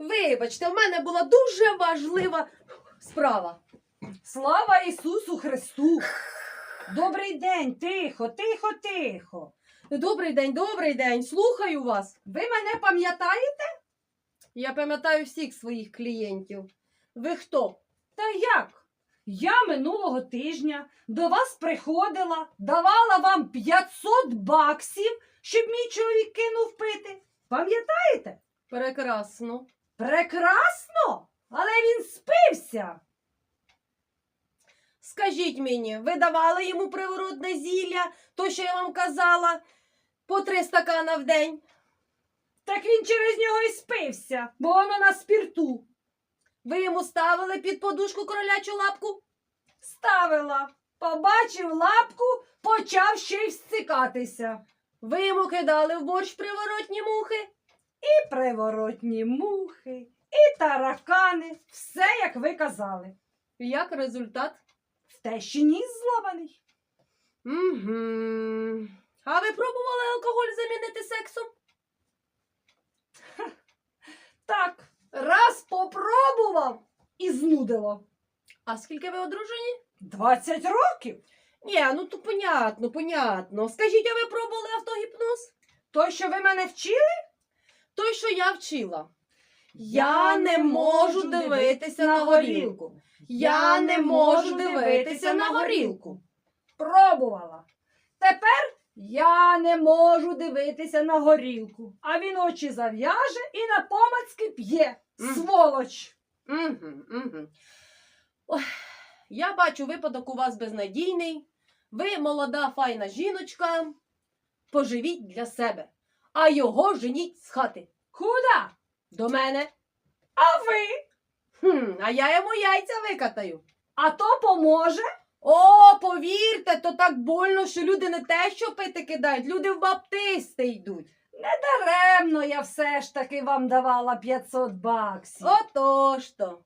Вибачте, в мене була дуже важлива справа. Слава Ісусу Христу! Добрий день, тихо, тихо, тихо. Добрий день, добрий день. Слухаю вас. Ви мене пам'ятаєте? Я пам'ятаю всіх своїх клієнтів. Ви хто? Та як? Я минулого тижня до вас приходила, давала вам 500 баксів, щоб мій чоловік кинув пити. Пам'ятаєте? Прекрасно. Прекрасно! Але він спився. Скажіть мені, ви давали йому приворотне зілля, то, що я вам казала, по три стакана в день? Так він через нього і спився, бо воно на спірту. Ви йому ставили під подушку кролячу лапку? Ставила, побачив лапку, почав ще й всцикатися. Ви йому кидали в борщ приворотні мухи? Приворотні мухи, і таракани, все, як ви казали. Як результат? В те ще ніс зламаний. Угу. А ви пробували алкоголь замінити сексом? Так, раз попробував і знудило. А скільки ви одружені? 20 років. Ні, ну то понятно, понятно. Скажіть, а ви пробували автогіпноз? Той, що ви мене вчили, Той, що я вчила. Я не можу дивитися на горілку. Я не можу дивитися на горілку. Пробувала. Тепер я не можу дивитися на горілку. А він очі зав'яже і на помацки п'є. Сволоч. Угу, угу. Я бачу, випадок у вас безнадійний. Ви молода, файна жіночка. Поживіть для себе, а його женіть з хати. Куда? До мене. А ви? Хм, а я йому яйця викатаю. А то поможе? О, повірте, то так больно, що люди не те, що пити кидають, люди в баптисти йдуть. Недаремно я все ж таки вам давала 500 баксів. Отож то.